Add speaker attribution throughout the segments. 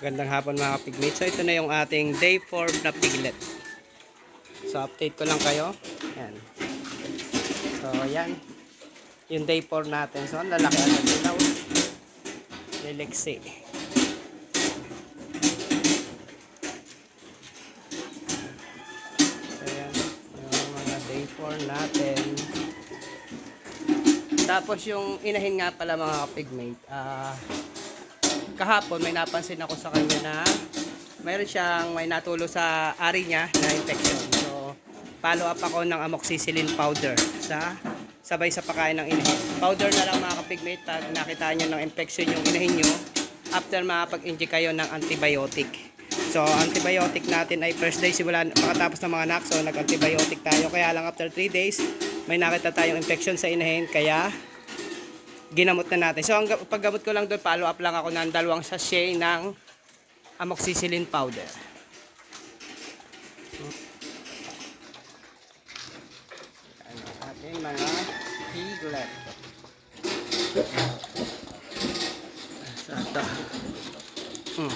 Speaker 1: Gandang hapon mga pigmate. So ito na yung ating day 4 na piglet. So update ko lang kayo. Yan. So yan. Yung day 4 natin. So ang lalaki ang dilaw. Lilexi. So yan. Yung mga day 4 natin. Tapos yung inahin nga pala mga pigmate. Ah kahapon may napansin ako sa kanya na mayroon siyang may natulo sa ari niya na infection. So, follow up ako ng amoxicillin powder sa sabay sa pagkain ng inahin. Powder na lang mga kapigmate pag nakita niyo ng infection yung inahin niyo after makapag-inject kayo ng antibiotic. So, antibiotic natin ay first day simula pagkatapos ng mga anak. So, nag-antibiotic tayo. Kaya lang after 3 days, may nakita tayong infection sa inahin. Kaya, ginamot na natin. So, ang ga- paggamot ko lang doon, follow up lang ako ng dalawang sachet ng amoxicillin powder. Ano ating mga piglet. So, ito. Hmm.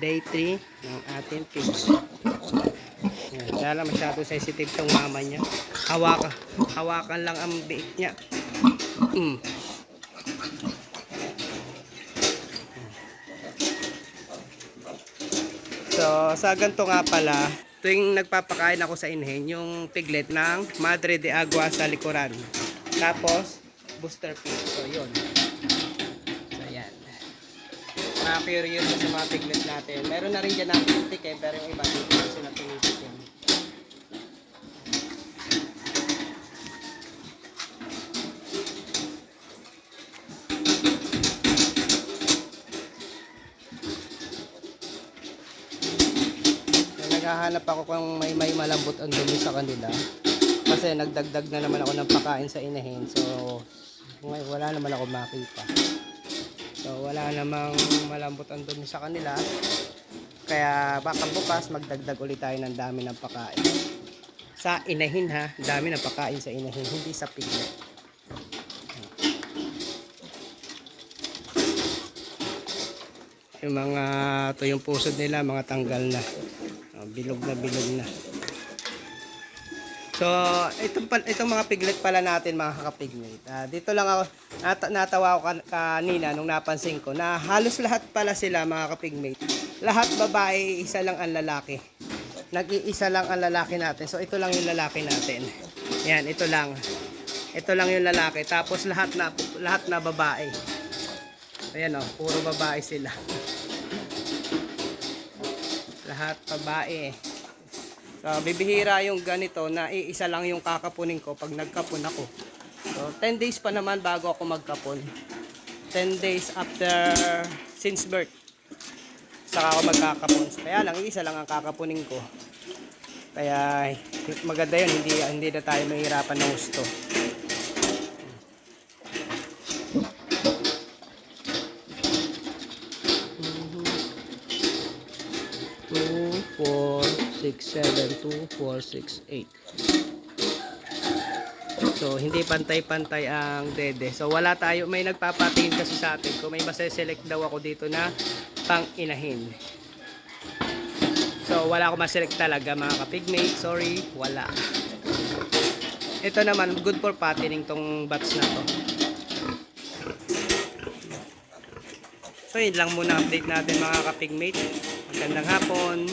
Speaker 1: Day 3 ng ating piglet. Yan. Lang masyado sensitive tong mama niya. Hawakan, hawakan lang ang biik niya. Mm. So, sa ganito nga pala, tuwing nagpapakain ako sa inhen, yung piglet ng Madre de Agua sa likuran. Tapos, booster feed. So, yun. So, yan. Mga curious sa mga piglet natin. Meron na rin dyan ng pintik eh, pero yung iba na pinitikin. Naghahanap ako kung may may malambot ang dumi sa kanila. Kasi nagdagdag na naman ako ng pakain sa inahin. So, ngay- wala naman ako makita. So, wala namang malambot ang dumi sa kanila. Kaya baka bukas magdagdag ulit tayo ng dami ng pakain. Sa inahin ha, dami ng pakain sa inahin, hindi sa piglet. Yung mga to yung pusod nila, mga tanggal na. Oh, bilog na bilog na. So, itong, itong mga piglet pala natin mga kakapigmate. Ah, dito lang ako, nata- natawa ako kan- kanina nung napansin ko na halos lahat pala sila mga kapigmate. Lahat babae, isa lang ang lalaki. Nag-iisa lang ang lalaki natin. So, ito lang yung lalaki natin. Yan, ito lang. Ito lang yung lalaki. Tapos lahat na lahat na babae. Ayan oh, puro babae sila. Lahat babae. So, bibihira yung ganito na iisa lang yung kakapunin ko pag nagkapon ako. So, 10 days pa naman bago ako magkapon. 10 days after since birth. Saka ako magkakapon. Kaya lang, iisa lang ang kakapunin ko. Kaya, maganda yun. Hindi, hindi na tayo mahirapan ng gusto. Six, seven, two, four, six, eight. So, hindi pantay-pantay ang dede. So, wala tayo. May nagpapatingin kasi sa atin. Kung may maseselect daw ako dito na pang inahin. So, wala ako maselect talaga mga kapigmate. Sorry, wala. Ito naman, good for patterning tong batch na to. So, yun lang muna update natin mga kapigmate. Magandang hapon.